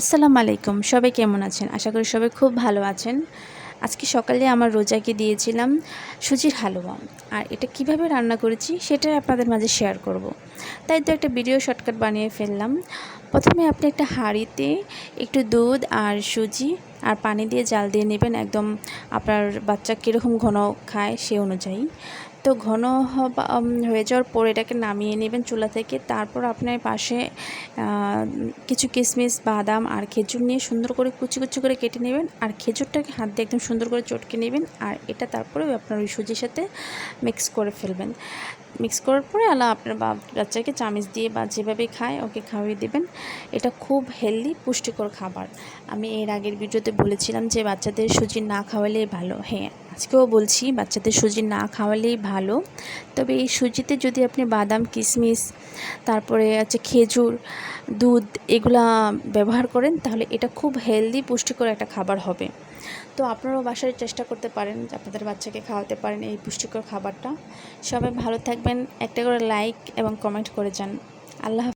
আসসালামু আলাইকুম। সবাই কেমন আছেন? আশা করি সবাই খুব ভালো আছেন। আজকে সকালে আমার রোজাকে দিয়েছিলাম সুজির হালুয়া। আর এটা কীভাবে রান্না করেছি সেটাই আপনাদের মাঝে শেয়ার করব। তাই তো একটা ভিডিও শর্টকাট বানিয়ে ফেললাম। প্রথমে আপনি একটা হাঁড়িতে একটু দুধ আর সুজি আর পানি দিয়ে জাল দিয়ে নেবেন। একদম আপনার বাচ্চা কীরকম ঘন খায় সে অনুযায়ী। তো ঘন হয়ে যাওয়ার পর এটাকে নামিয়ে নেবেন চুলা থেকে। তারপর আপনার পাশে কিছু কিশমিশ, বাদাম আর খেজুর নিয়ে সুন্দর করে কুচি কুচি করে কেটে নেবেন। আর খেজুরটাকে হাত দিয়ে একদম সুন্দর করে চটকে নেবেন। আর এটা তারপরে আপনার ওই সুজির সাথে মিক্স করে ফেলবেন। মিক্স করার পরে আলা আপনার বাচ্চাকে চামিচ দিয়ে বা, যেভাবে খায় ওকে খাওয়িয়ে দেবেন। এটা খুব হেলদি পুষ্টিকর খাবার। আমি এর আগের ভিডিওতে বলেছিলাম যে বাচ্চাদের সুজি না খাওয়ালেই ভালো। হ্যাঁ আজকেও বলছি বাচ্চাদের সুজি না খাওয়ালেই ভালো। তবে এই সুজিতে যদি আপনি বাদাম কিশমিশ তারপরে আছে খেজুর, দুধ এগুলা ব্যবহার করেন, তাহলে এটা খুব হেলদি পুষ্টিকর একটা খাবার হবে। তো আপনারাও বাসায় চেষ্টা করতে পারেন, আপনাদের বাচ্চাকে খাওয়াতে পারেন এই পুষ্টিকর খাবারটা। সবাই ভালো থাকবেন, একটা করে লাইক এবং কমেন্ট করে যান। আল্লাহ।